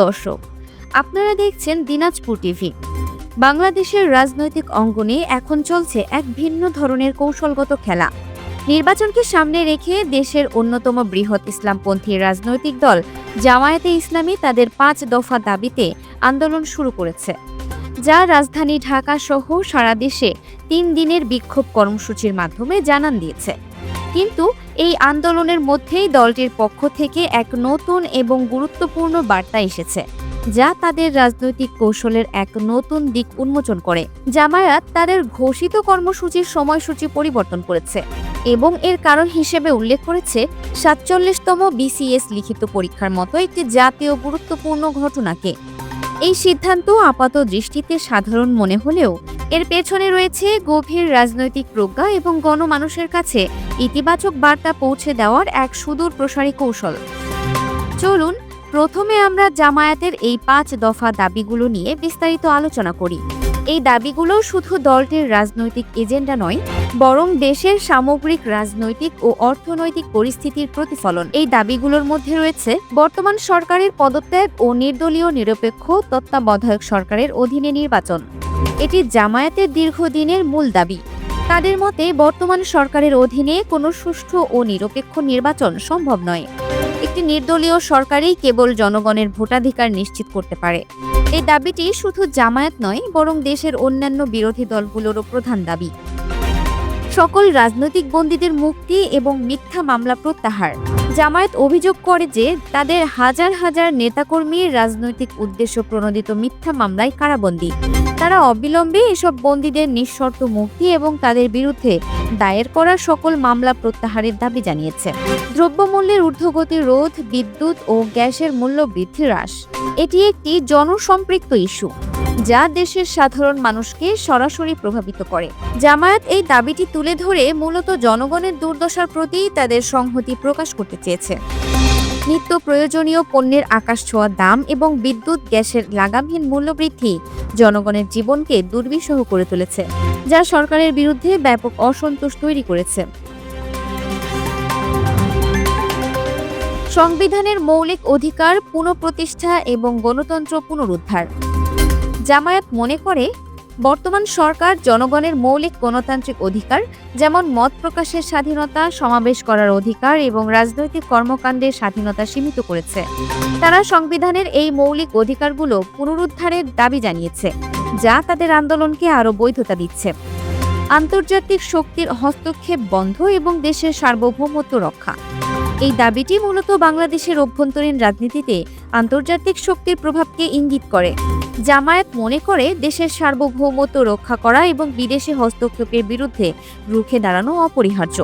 দর্শক, আপনারা দেখছেন দিনাজপুর টিভি। বাংলাদেশের রাজনৈতিক অঙ্গনে এখন চলছে এক ভিন্ন ধরনের কৌশলগত খেলা। নির্বাচনকে সামনে রেখে দেশের অন্যতম বৃহৎ ইসলামপন্থী রাজনৈতিক দল জামায়াতে ইসলামী তাদের পাঁচ দফা দাবিতে আন্দোলন শুরু করেছে, যা রাজধানী ঢাকা সহ সারা দেশে তিন দিনের বিক্ষোভ কর্মসূচির মাধ্যমে জানান দিয়েছে। কিন্তু এই আন্দোলনের মধ্যেই দলটির পক্ষ থেকে এক নতুন এবং গুরুত্বপূর্ণ বার্তা এসেছে, যা তাদের রাজনৈতিক কৌশলের এক নতুন দিক উন্মোচন করে। জামায়াত তাদের ঘোষিত কর্মসূচির সময়সূচি পরিবর্তন করেছে এবং এর কারণ হিসেবে উল্লেখ করেছে, সাতচল্লিশতম বিসিএস লিখিত পরীক্ষার মতো একটি জাতীয় গুরুত্বপূর্ণ ঘটনাকে। এই সিদ্ধান্ত আপাত দৃষ্টিতে সাধারণ মনে হলেও এর পেছনে রয়েছে গভীর রাজনৈতিক প্রজ্ঞা এবং গণমানুষের কাছে ইতিবাচক বার্তা পৌঁছে দেওয়ার এক সুদূর প্রসারী কৌশল। চলুন, প্রথমে আমরা জামায়াতের এই পাঁচ দফা দাবিগুলো নিয়ে বিস্তারিত আলোচনা করি। এই দাবিগুলো শুধু দলটির রাজনৈতিক এজেন্ডা নয়, বরং দেশের সামগ্রিক রাজনৈতিক ও অর্থনৈতিক পরিস্থিতির প্রতিফলন। এই দাবিগুলোর মধ্যে রয়েছে বর্তমান সরকারের পদত্যাগ ও নির্দলীয় নিরপেক্ষ তত্ত্বাবধায়ক সরকারের অধীনে নির্বাচন। এটি জামায়াতের দীর্ঘদিনের মূল দাবি। তাদের মতে, বর্তমান সরকারের অধীনে কোনো সুষ্ঠু ও নিরপেক্ষ নির্বাচন সম্ভব নয়। একটি নির্দলীয় সরকারই কেবল জনগণের ভোটাধিকার নিশ্চিত করতে পারে। এই দাবিটি শুধু জামায়াত নয়, বরং দেশের অন্যান্য বিরোধী দলগুলোরও প্রধান দাবি। সকল রাজনৈতিক বন্দীদের মুক্তি এবং মিথ্যা মামলা প্রত্যাহার। জামায়াত অভিযোগ করে যে তাদের হাজার হাজার নেতাকর্মী রাজনৈতিক উদ্দেশ্য প্রণোদিত মিথ্যা মামলায় কারাবন্দী। তারা অবিলম্বে এসব বন্দীদের নিঃশর্ত মুক্তি এবং তাদের বিরুদ্ধে দায়ের করা সকল মামলা প্রত্যাহারের দাবি জানিয়েছে। দ্রব্যমূল্যের ঊর্ধ্বগতি রোধ, বিদ্যুৎ ও গ্যাসের মূল্য বৃদ্ধি হ্রাস। এটি একটি জনসম্পৃক্ত ইস্যু। যা দেশের সাধারণ মানুষকে সরাসরি প্রভাবিত করে। জামায়াত এই দাবিটি তুলে ধরে মূলত জনগণের দুর্দশার প্রতি তাদের সংহতি প্রকাশ করতে চেয়েছে। নিত্য প্রয়োজনীয় পণ্যের আকাশ ছোঁয়া দাম এবং বিদ্যুৎ, গ্যাসের লাগামহীন মূল্যবৃদ্ধি জনগণের জীবনকে দুর্বিষহ করে তুলেছে, যা সরকারের বিরুদ্ধে ব্যাপক অসন্তোষ তৈরি করেছে। সংবিধানের মৌলিক অধিকার পুনঃপ্রতিষ্ঠা এবং গণতন্ত্র পুনরুদ্ধার। জামায়াত মনে করে, বর্তমান সরকার জনগণের মৌলিক গণতান্ত্রিক অধিকার, যেমন মত প্রকাশের স্বাধীনতা, সমাবেশ করার অধিকার এবং রাজনৈতিক কর্মকাণ্ডের স্বাধীনতা সীমিত করেছে। তারা সংবিধানের এই মৌলিক অধিকারগুলো পুনরুদ্ধারের দাবি জানিয়েছে, যা তাদের আন্দোলনকে আরও বৈধতা দিচ্ছে। আন্তর্জাতিক শক্তির হস্তক্ষেপ বন্ধ এবং দেশের সার্বভৌমত্ব রক্ষা। এই দাবিটি মূলত বাংলাদেশের অভ্যন্তরীণ রাজনীতিতে আন্তর্জাতিক শক্তির প্রভাবকে ইঙ্গিত করে। জামায়াত মনে করে দেশের সার্বভৌমত্ব রক্ষা করা এবং বিদেশি হস্তক্ষেপের বিরুদ্ধে রুখে দাঁড়ানো অপরিহার্য।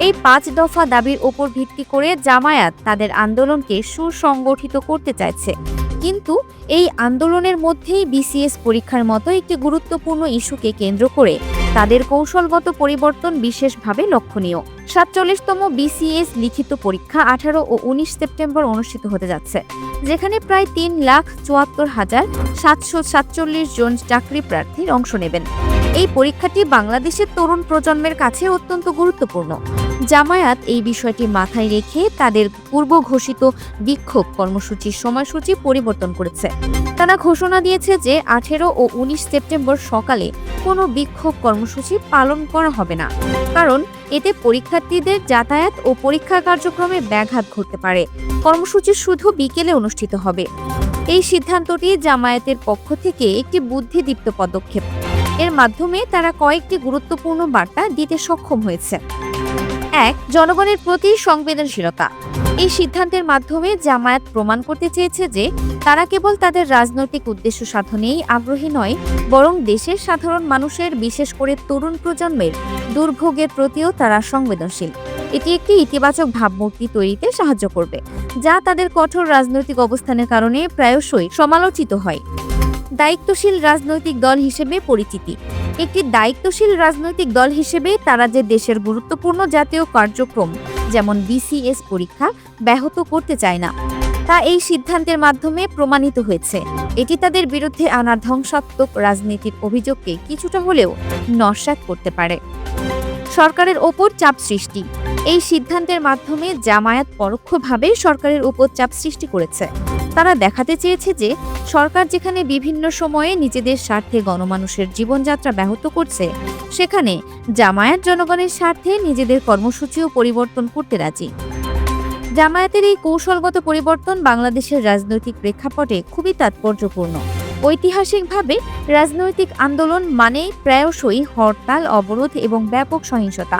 এই পাঁচ দফা দাবির ওপর ভিত্তি করে জামায়াত তাদের আন্দোলনকে সুসংগঠিত করতে চাইছে। কিন্তু এই আন্দোলনের মধ্যেই বিসিএস পরীক্ষার মতো একটি গুরুত্বপূর্ণ ইস্যুকে কেন্দ্র করে তাদের কৌশলগত পরিবর্তন বিশেষভাবে লক্ষণীয়। সাতচল্লিশতম বিসিএস লিখিত পরীক্ষা আঠারো ও উনিশ সেপ্টেম্বর অনুষ্ঠিত হতে যাচ্ছে, যেখানে প্রায় তিন লাখ চুয়াত্তর হাজার সাতশো সাতচল্লিশ জন চাকরি প্রার্থীর অংশ নেবেন। এই পরীক্ষাটি বাংলাদেশের তরুণ প্রজন্মের কাছে অত্যন্ত গুরুত্বপূর্ণ। জামায়াত এই বিষয়টি মাথায় রেখে তাদের পূর্ব ঘোষিত বিক্ষোভ কর্মসূচির সময়সূচি পরিবর্তন করেছে। তারা ঘোষণা দিয়েছে যে আঠেরো ও উনিশ সেপ্টেম্বর সকালে কোনো বিক্ষোভ কর্মসূচি পালন করা হবে না। কারণ এতে পরীক্ষার্থীদের যাতায়াত ও পরীক্ষা কার্যক্রমে ব্যাঘাত ঘটতে পারে। কর্মসূচি শুধু বিকেলে অনুষ্ঠিত হবে। এই সিদ্ধান্তটি জামায়াতের পক্ষ থেকে একটি বুদ্ধিদীপ্ত পদক্ষেপ। এর মাধ্যমে তারা কয়েকটি গুরুত্বপূর্ণ বার্তা দিতে সক্ষম হয়েছে। এক, জনগণের প্রতি সংবেদনশীলতা। এই সিদ্ধান্তের মাধ্যমে জামায়াত প্রমাণ করতে চেয়েছে যে তারা কেবল তাদের রাজনৈতিক উদ্দেশ্য সাধনেই আগ্রহী নয়, বরং দেশের সাধারণ মানুষের, বিশেষ করে তরুণ প্রজন্মের, দুর্ভোগের প্রতিও তারা সংবেদনশীল। এটি একটি ইতিবাচক ভাবমূর্তি তৈরিতে সাহায্য করবে, যা তাদের কঠোর রাজনৈতিক অবস্থানের কারণে প্রায়শই সমালোচিত হয়। দায়িত্বশীল রাজনৈতিক দল হিসেবে পরিচিতি। একটি দায়িত্বশীল রাজনৈতিক দল হিসেবে তারা যে দেশের গুরুত্বপূর্ণ জাতীয় কার্যক্রম, যেমন বিসিএস পরীক্ষা, ব্যাহত করতে চায় না তা এই সিদ্ধান্তের মাধ্যমে প্রমাণিত হয়েছে। এটি তাদের বিরুদ্ধে আনা ধ্বংসাত্মক রাজনীতির অভিযোগকে কিছুটা হলেও নস্যাৎ করতে পারে। সরকারের ওপর চাপ সৃষ্টি। এই সিদ্ধান্তের মাধ্যমে জামায়াত পরোক্ষভাবে সরকারের উপর চাপ সৃষ্টি করেছে। তারা দেখাতে চেয়েছে যে, সরকার যেখানে বিভিন্ন সময়ে নিজেদের স্বার্থে গণমানুষের জীবনযাত্রা ব্যাহত করছে, সেখানে জামায়াত জনগণের স্বার্থে নিজেদের কর্মসূচিও পরিবর্তন করতে রাজি। জামায়াতের এই কৌশলগত পরিবর্তন বাংলাদেশের রাজনৈতিক প্রেক্ষাপটে খুবই তাৎপর্যপূর্ণ। ঐতিহাসিকভাবে রাজনৈতিক আন্দোলন মানে প্রায়শই হরতাল, অবরোধ এবং ব্যাপক সহিংসতা।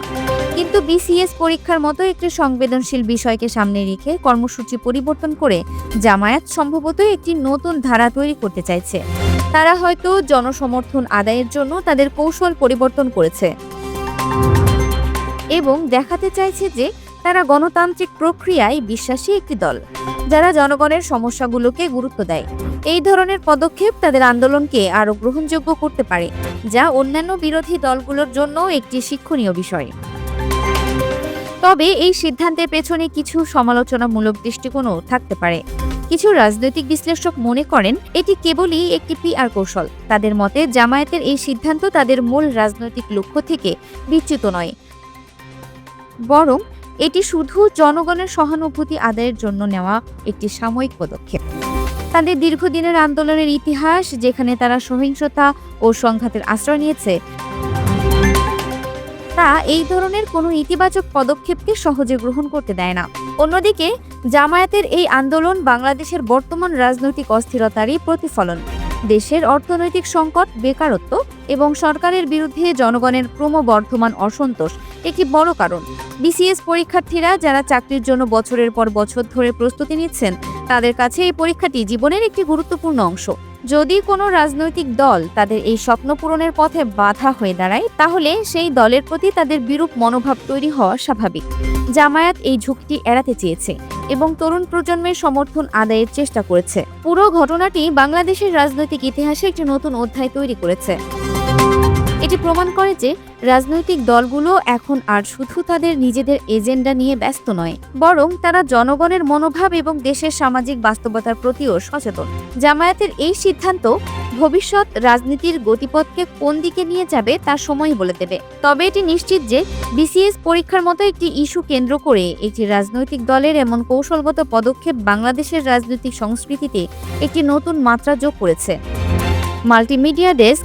কিন্তু বিসিএস পরীক্ষার মতো একটি সংবেদনশীল বিষয়কে সামনে রেখে কর্মসূচি পরিবর্তন করে জামায়াত সম্ভবত একটি নতুন ধারা তৈরি করতে চাইছে। তারা হয়তো জনসমর্থন আদায়ের জন্য তাদের কৌশল পরিবর্তন করেছে। এবং দেখাতে চাইছে যে তারা গণতান্ত্রিক প্রক্রিয়ায় বিশ্বাসী একটি দল, যারা জনগণের সমস্যাগুলোকে গুরুত্ব দেয়। এই ধরনের পদক্ষেপ তাদের আন্দোলনকে আরও গ্রহণযোগ্য করতে পারে, যা অন্যান্য বিরোধী দলগুলোর জন্য একটি শিক্ষণীয় বিষয়। তবে এই সিদ্ধান্তের পেছনে কিছু সমালোচনামূলক দৃষ্টিকোণও থাকতে পারে। কিছু রাজনৈতিক বিশ্লেষক মনে করেন, এটি কেবলই একটি পিআর কৌশল। তাদের মতে, জামায়াতের এই সিদ্ধান্ত তাদের মূল রাজনৈতিক লক্ষ্য থেকে বিচ্যুত নয়। বরং এটি শুধু জনগণের সহানুভূতি আদায়ের জন্য নেওয়া একটি সাময়িক পদক্ষেপ। তাদের দীর্ঘদিনের আন্দোলনের ইতিহাস, যেখানে তারা সহিংসতা ও সংঘাতের আশ্রয় নিয়েছে, তা এই ধরনের কোনো ইতিবাচক পদক্ষেপকে সহজে গ্রহণ করতে দেয় না। অন্যদিকে, জামায়াতের এই আন্দোলন বাংলাদেশের বর্তমান রাজনৈতিক অস্থিরতারই প্রতিফলন। দেশের অর্থনৈতিক সংকট, বেকারত্ব এবং সরকারের বিরুদ্ধে জনগণের ক্রমবর্ধমান অসন্তোষ একটি বড় কারণ। বিসিএস পরীক্ষার্থীরা যারা চাকরির জন্য বছরের পর বছর ধরে প্রস্তুতি নিচ্ছেন, তাদের কাছে এই পরীক্ষাটি জীবনের একটি গুরুত্বপূর্ণ অংশ। যদি কোনো রাজনৈতিক দল তাদের এই স্বপ্ন পূরণের পথে বাধা হয়ে দাঁড়ায়, তাহলে সেই দলের প্রতি তাদের বিরূপ মনোভাব তৈরি হওয়া স্বাভাবিক। জামায়াত এই ঝুঁকিটি এড়াতে চেয়েছে এবং তরুণ প্রজন্মের সমর্থন আদায়ের চেষ্টা করেছে। পুরো ঘটনাটি বাংলাদেশের রাজনৈতিক ইতিহাসে একটি নতুন অধ্যায় তৈরি করেছে। এটি প্রমাণ করে যে রাজনৈতিক দলগুলো এখন আর শুধু তাদের নিজেদের এজেন্ডা নিয়ে ব্যস্ত নয়, বরং তারা জনগণের মনোভাব এবং দেশের সামাজিক বাস্তবতার প্রতিও সচেতন। জামায়াতের এই সিদ্ধান্ত ভবিষ্যৎ রাজনীতির গতিপথকে কোন দিকে নিয়ে যাবে তা সময় বলে দেবে। তবে এটি নিশ্চিত যে বিসিএস পরীক্ষার মতো একটি ইস্যু কেন্দ্র করে একটি রাজনৈতিক দলের এমন কৌশলগত পদক্ষেপ বাংলাদেশের রাজনৈতিক সংস্কৃতিতে একটি নতুন মাত্রা যোগ করেছে। Multimedia desk